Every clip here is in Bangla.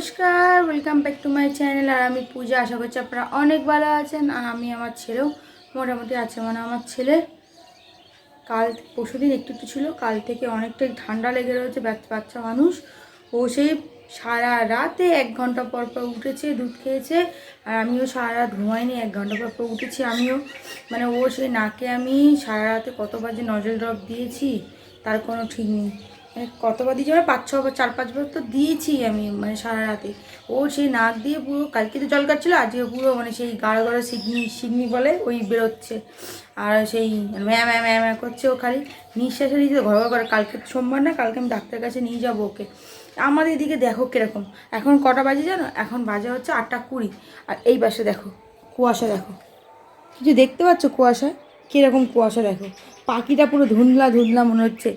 নমস্কার welcome back to my channel আর আমি পূজা, আশা করছি আপনারা অনেক ভালো আছেন। আর আমি আমার ছেলেও মোটামুটি আছে। মানে আমার ছেলে কাল পরশু দিন একটু একটু ছিল। কাল থেকে অনেকটাই ঠান্ডা লেগে রয়েছে বাচ্চা মানুষ। ও সেই সারা রাতে এক ঘণ্টা পর পর উঠেছে, দুধ খেয়েছে। আর আমিও সারা রাত ঘুমাইনি, এক ঘণ্টা পর পর উঠেছি আমিও। মানে ও সেই নাকে আমি সারা রাতে কতবার যে নজল ড্রপ দিয়েছি, তার কোনো ঠিক নেই। মানে কতবার দিয়েছি? মানে পাঁচ ছ চার পাঁচ বার তো দিয়েছি আমি মানে সারা রাতে। ও সেই নাক দিয়ে পুরো, কালকে তো জল কাটছিলো, আজকে পুরো মানে সেই গাঢ় গাঢ় সিগনি সিগনি বলে ওই বেরোচ্ছে। আর সেই ম্যা ম্যা ম্যা ম্যা করছে ও খালি। নিঃশ্বাসে নিতে ঘর ঘর করে কালকে সোমবার না, কালকে আমি ডাক্তারের কাছে নিয়ে যাব ওকে। আমাদের এদিকে দেখো কীরকম। এখন কটা বাজে জানো? এখন বাজে হচ্ছে আটটা কুড়ি। আর এই পাশে দেখো, কুয়াশা দেখো। কিছু দেখতে পাচ্ছ কুয়াশায় কীরকম কুয়াশা দেখো। পাখিটা পুরো ধুন্দলা ধুন্দলা মনে হচ্ছে।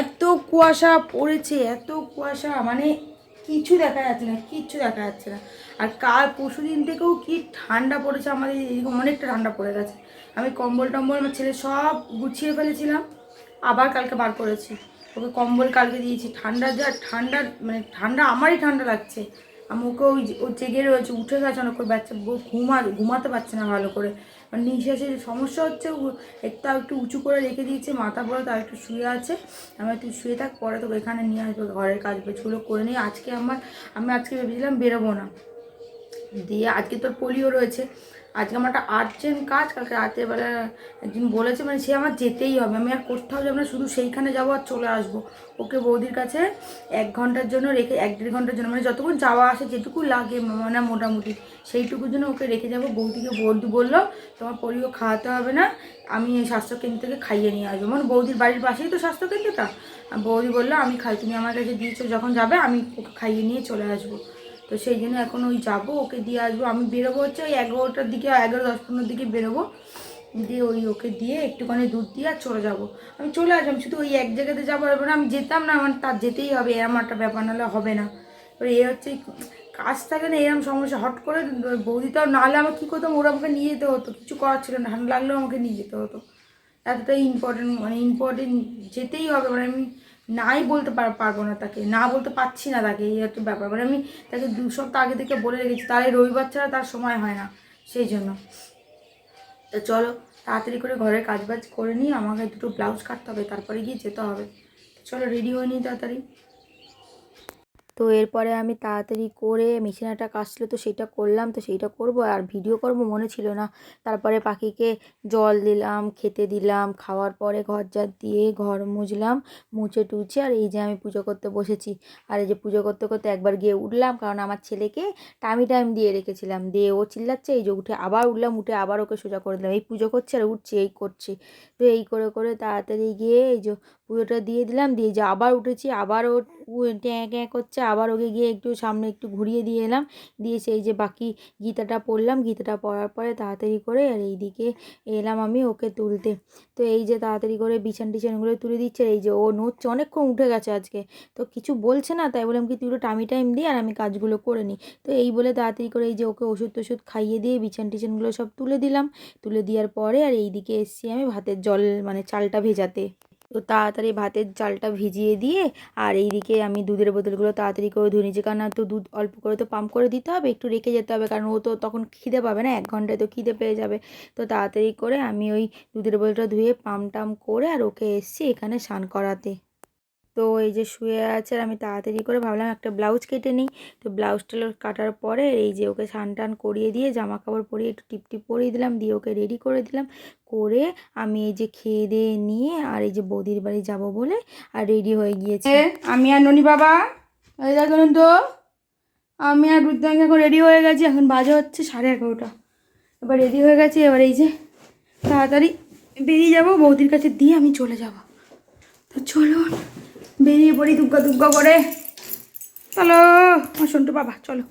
এত কুয়াশা পড়েছে, এত কুয়াশা মানে কিছু দেখা যাচ্ছে না, কিচ্ছু দেখা যাচ্ছে না। আর কাল পরশু দিন থেকেও কি ঠান্ডা পড়েছে আমাদের, এরকম অনেকটা ঠান্ডা পড়ে গেছে। আমি কম্বল টম্বল আমার ছেলে সব গুছিয়ে ফেলেছিলাম, আবার কালকে বার করেছি। ওকে কম্বল কালকে দিয়েছি। ঠান্ডা যা, ঠান্ডা মানে ঠান্ডা, আমারই ঠান্ডা লাগছে। আমি ওকে ওই ও জেগে রয়েছে, উঠে গেছে অনেক করে বাচ্চা ঘুমা, ঘুমাতে পারছে না ভালো করে। মানে নিঃশ্বাসের সমস্যা হচ্ছে একটু একটু উঁচু করে রেখে দিয়েছে, মাথা পরে তার একটু শুয়ে আছে। আমি একটু শুয়ে থাক, পরে তোকে এখানে নিয়ে আসব, ঘরের কাজ বেছগুলো করে নিই আজকে আমার, আমি আজকে ভেবেছিলাম বেরোবো না। দিয়ে আজকে তোর পোলিও রয়েছে। আজকে আমার একটা আর্জেন্ট কাজ, কালকে রাতের বেলা একদিন বলেছে মানে সে আমার যেতেই হবে। আমি আর কোথাও যাব না, শুধু সেইখানে যাব আর চলে আসব। ওকে বৌদির কাছে এক ঘণ্টার জন্য রেখে, এক দেড় ঘণ্টার জন্য মানে যতক্ষণ যাওয়া আসে, যেটুকু লাগে মানে মোটামুটি, সেইটুকুর জন্য ওকে রেখে যাব। বৌদিকে বৌদি বলল, তোমার পোলিও খাওয়াতে হবে না, আমি স্বাস্থ্যকেন্দ্র থেকে খাইয়ে নিয়ে আসব। মানে বৌদির বাড়ির পাশেই তো স্বাস্থ্যকেন্দ্রটা। বৌদি বলল, আমি খাই, তুমি আমার কাছে দিয়েছ, যখন যাবে, আমি ওকে খাইয়ে নিয়ে চলে আসব। তো সেই জন্য এখন ওই যাব, ওকে দিয়ে আসব। আমি বেরোবো হচ্ছে ওই এগারোটার দিকে, এগারো, দশ, পনেরোর দিকে বেরোবো। দিয়ে ওই ওকে দিয়ে একটুখানি দুধ দিয়ে আর চলে যাব। আমি চলে আসলাম, শুধু ওই এক জায়গাতে যাব এবার আমি যেতাম না, আমার তার যেতেই হবে, এরম একটা ব্যাপার নাহলে হবে না। এবার এ হচ্ছে কাজ থাকে না, এরম সমস্যা, হট করে বৌদিটাও নাহলে আমার কী করতাম, ওরা আমাকে নিয়ে যেতে হতো, কিছু করার ছিল না, ঠান্ডা লাগলেও আমাকে নিয়ে যেতে হতো। এতটাই ইম্পর্টেন্ট মানে ইম্পর্টেন্ট যেতেই হবে মানে আমি নাই বলতে পার- পারব না তাকে, না বলতে পারছি না তাকে, এই একটা ব্যাপার। মানে আমি তাকে দু সপ্তাহ আগে থেকে বলে রেখেছি, তার এই রবিবার ছাড়া তার সময় হয় না, সেই জন্য। তো চলো, তাড়াতাড়ি করে ঘরে কাজ বাজ করে নিয়ে আমাকে দুটো ব্লাউজ কাটতে হবে, তারপরে গিয়ে যেতে হবে। চলো রেডি হয়ে নিই তাড়াতাড়ি। তো এরপরে আমি তাড়াতাড়ি করে মেশিনাটা কাটছিল তো সেইটা করলাম, তো সেইটা করব। আর ভিডিও করব মনে ছিল না। তারপরে পাখিকে জল দিলাম, খেতে দিলাম, খাওয়ার পরে ঘর ঝাড় দিয়ে ঘর মুছলাম, মুছে টুছে। আর এই যে আমি পুজো করতে বসেছি। আর এই যে পুজো করতে করতে একবার গিয়ে উঠলাম, কারণ আমার ছেলেকে টাইমি টাইম দিয়ে রেখেছিলাম। দিয়ে ও চিল্লাচ্ছে, এই যে উঠে আবার উঠলাম, উঠে আবার ওকে সোজা করে দিলাম। এই পুজো করছে আর উঠছে, এই করছে। তো এই করে করে তাড়াতাড়ি গিয়ে এই যে পুজোটা দিয়ে দিলাম, দিয়ে যে আবার উঠেছি আবার ও ট্যাঁ ট্যাঁ করছে, আবার ওকে গিয়ে একটু সামনে একটু ঘুরিয়ে দিয়ে এলাম, দিয়ে সেই যে বাকি গীতাটা পড়লাম, গীতাটা পড়ার পরে তাড়াতাড়ি করে আর এইদিকে এলাম আমি ওকে তুলতে। তো এই যে তাড়াতাড়ি করে বিছান টিছানগুলো তুলে দিচ্ছে, এই যে ও নড়ছে, অনেকক্ষণ উঠে গেছে আজকে। তো কিছু বলছে না, তাই বললাম কি তুই একটু টাইমি টাইম দিয়ে আর আমি কাজগুলো করে নিই। তো এই বলে তাড়াতাড়ি করে এই যে ওকে ওষুধ টষুধ খাইয়ে দিয়ে বিছান টিছানগুলো সব তুলে দিলাম। তুলে দেওয়ার পরে আর এইদিকে এসছি আমি ভাতের জল মানে চালটা ভেজাতে। তো তাড়াতাড়ি ভাতের চালটা ভিজিয়ে দিয়ে আর এইদিকে আমি দুধের বোতলগুলো তাড়াতাড়ি করে ধুয়ে নিয়েছি। কারণ তো দুধ অল্প করে তো পাম্প করে দিতে হবে, একটু রেখে যেতে হবে। কারণ ও তো তখন খিদে পাবে না, এক ঘন্টায় তো খিদে পেয়ে যাবে। তো তাড়াতাড়ি করে আমি ওই দুধের বোতলটা ধুয়ে পাম্প টাম করে আর ওকে এসছি এখানে স্নান করাতে। তো এই যে শুয়ে আছে আর আমি তাড়াতাড়ি করে ভাবলাম একটা ব্লাউজ কেটে নিই। তো ব্লাউজটা কাটার পরে এই যে ওকে স্নান টান করিয়ে দিয়ে জামা কাপড় পরিয়ে একটু টিপ টিপ পরিয়ে দিলাম, দিয়ে ওকে রেডি করে দিলাম। করে আমি এই যে খেয়ে দিয়ে নিয়ে আর এই যে বৌদির বাড়ি যাব বলে আর রেডি হয়ে গিয়েছে। আমি আর ননি বাবা? এই দেখুন তো, আমি আর রুদ্রাঙ্গ এখন রেডি হয়ে গেছি, এখন বাজে হচ্ছে সাড়ে এগারোটা। এবার রেডি হয়ে গেছি, এবার এই যে তাড়াতাড়ি বেরিয়ে যাব, বৌদির কাছে দিয়ে আমি চলে যাব। তো চলুন বেরিয়ে পড়ি দুগ্গা দুগ্গা করে। চলো সন্টু বাবা, চলো।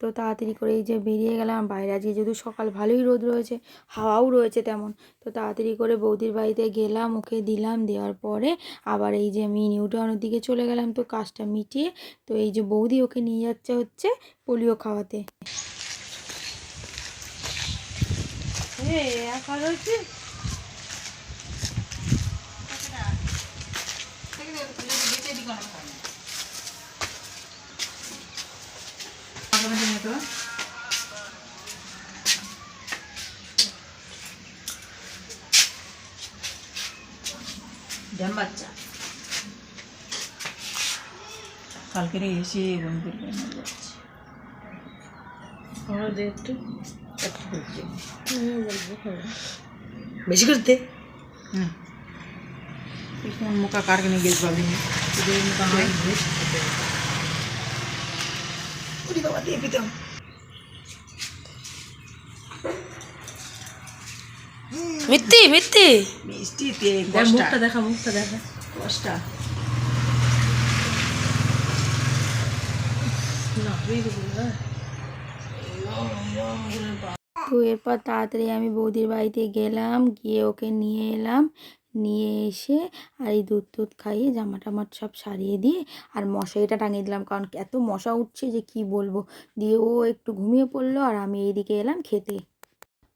তো তাড়াতাড়ি করে এই যে বেরিয়ে গেলাম, বাইরে আজকে যেহেতু সকাল ভালোই রোদ রয়েছে, হাওয়াও রয়েছে তেমন। তো তাড়াতাড়ি করে বৌদির বাড়িতে গেলাম, ওকে দিলাম, দেওয়ার পরে আবার এই যে আমি নিউটাউনের দিকে চলে গেলাম, তো কাজটা মিটিয়ে তো এই যে বৌদি ওকে নিয়ে যাচ্ছে হচ্ছে পোলিও খাওয়াতে। তো জান বাচ্চা কালকেরে এসে বাড়ি যাচ্ছে। আমরা একটু। একটু করছি বেশি করতে হুম ఇప్పుడు ముక్క కాడకనే గేజ్ బాగుంది ఇది ముక్క ఇది బాబా తీపిద్దాం মিথ্যি মিথ্যি মিষ্টি মুখটা দেখা মুখটা দেখা। দশটা তো এরপর তাড়াতাড়ি আমি বৌদির বাড়িতে গেলাম গিয়ে ওকে নিয়ে এলাম। নিয়ে এসে আর এই দুধ টুধ খাইয়ে জামা টামা সব সারিয়ে দিয়ে আর মশারিটা টাঙিয়ে দিলাম। কারণ এত মশা উঠছে যে কি বলব? দিয়ে ও একটু ঘুমিয়ে পড়ল আর আমি এইদিকে এলাম খেতে।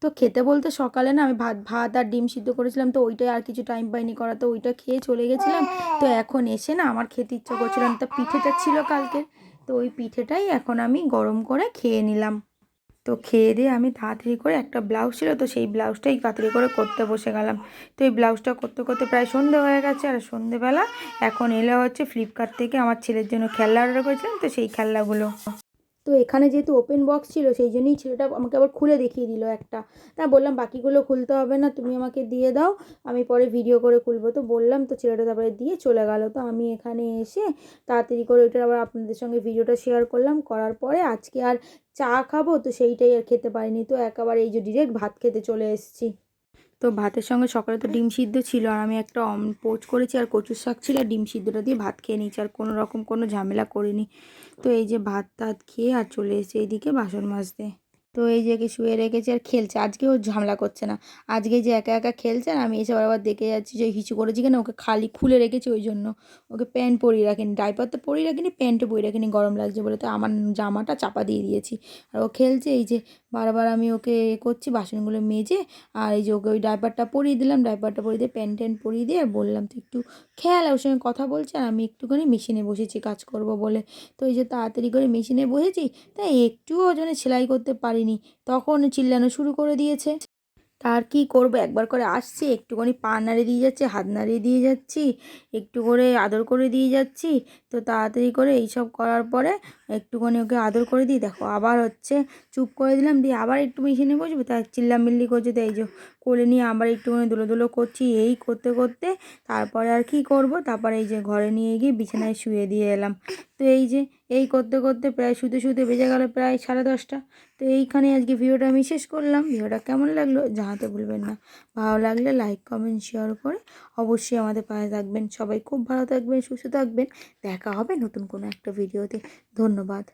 তো খেতে বলতে সকালে না আমি ভাত ভাত আর ডিম সিদ্ধ করেছিলাম। তো ওইটাই আর কিছু টাইম পাইনি করা তো ওইটা খেয়ে চলে গেছিলাম। তো এখন এসে না আমার খেতে ইচ্ছা করছিলাম তো পিঠেটা ছিল কালকে তো ওই পিঠেটাই এখন আমি গরম করে খেয়ে নিলাম। তো খেয়ে দিয়ে আমি তাড়াতাড়ি করে একটা ব্লাউজ ছিল, তো সেই ব্লাউজটাই তাড়াতাড়ি করে করতে বসে গেলাম। তো এই ব্লাউজটা করতে করতে প্রায় সন্ধে হয়ে গেছে, আর সন্ধেবেলা এখন এলে হচ্ছে ফ্লিপকার্ট থেকে আমার ছেলের জন্য খেলনা অর্ডার করেছিলাম, তো সেই খেলনাগুলো তো এখানে যেহেতু ওপেন বক্স ছিল, সেই জন্যই ছেলেটা আমাকে আবার খুলে দেখিয়ে দিল একটা। তা বললাম, বাকিগুলো খুলতে হবে না, তুমি আমাকে দিয়ে দাও, আমি পরে ভিডিও করে খুলবো। তো বললাম, তো ছেলেটা তারপরে দিয়ে চলে গেল। তো আমি এখানে এসে তাড়াতাড়ি করে ওইটা আবার আপনাদের সঙ্গে ভিডিওটা শেয়ার করলাম। করার পরে আজকে আর চা খাব, তো সেইটাই আর খেতে পারিনি। তো একেবারে এই যে ডিরেক্ট ভাত খেতে চলে এসেছি। তো ভাতের সঙ্গে সকালে তো ডিম সিদ্ধ ছিল আর আমি একটা অম পোচ করেছি আর কচুর শাক ছিল আর ডিম সিদ্ধটা দিয়ে ভাত খেয়ে নিয়েছি আর কোনো রকম কোনো ঝামেলা করিনি। তো এই যে ভাত টাত খেয়ে আর চলে এসেছে এইদিকে বাসন মাজতে। তো এই যে শুয়ে রেখেছে আর খেলছে। আজকে ও ঝামেলা করছে না। আজকে যে একা একা খেলছে আর আমি এসে আবার দেখে যাচ্ছি যে হিচু করেছি কিনা। ওকে খালি খুলে রেখেছি ওই জন্য। ওকে প্যান্ট পরিয়ে রাখিনি। ডাইপার তো পরিয়ে রাখিনি, প্যান্টও পরিয়ে রাখিনি, গরম লাগছে বলে। তো আমার জামাটা চাপা দিয়ে দিয়েছি। আর ও খেলছে এই যে, বারবার আমি ওকে এ করছি, বাসনগুলো মেজে। আর এই যে ওকে ওই ডাইপারটা পরিয়ে দিলাম। ডাইপারটা পরিয়ে দিয়ে প্যান্ট ট্যান্ট পরিয়ে দিয়ে আর বললাম তো একটু খেয়াল, ওর সঙ্গে কথা বলছে আর আমি একটুখানি মেশিনে বসেছি কাজ করব বলে। তো এই যে তাড়াতাড়ি করে মেশিনে বসেছি, তাই একটুও যেন সেলাই করতে পারিনি। তখন চিল্লানো শুরু করে দিয়েছে। তার কি করব? একবার করে আসছি, একটুখানি পা নাড়িয়ে দিয়ে যাচ্ছে, হাত নাড়িয়ে দিয়ে যাচ্ছি, একটু করে আদর করে দিয়ে যাচ্ছি। তো তাড়াতাড়ি করে এইসব করার পরে একটুখানি ওকে আদর করে দিই। দেখো, আবার হচ্ছে চুপ করে দিলাম, দিয়ে আবার একটু মেশিনে বসবো। তাই চিল্লামিল্লি করছে তাই যে কোলে নিয়ে আবার একটুখানি দুলো দুলো করছি, এই করতে করতে। তারপরে আর কি করব? তারপরে এই যে ঘরে নিয়ে গিয়ে বিছানায় শুয়ে দিয়ে এলাম। তো এই যে এই করতে করতে প্রায় শুধু শুতে বেজে গেল প্রায় সাড়ে দশটা। তো এইখানে আজকে ভিডিওটা আমি শেষ করলাম। ভিডিওটা কেমন লাগল জানাতে ভুলবেন না। ভালো লাগলে লাইক, কমেন্ট শেয়ার করে অবশ্যই আমাদের পাশে থাকবেন। সবাই খুব ভালো থাকবেন, সুস্থ থাকবেন। দেখা হবে নতুন কোনো একটা ভিডিওতে। ধন্যবাদ।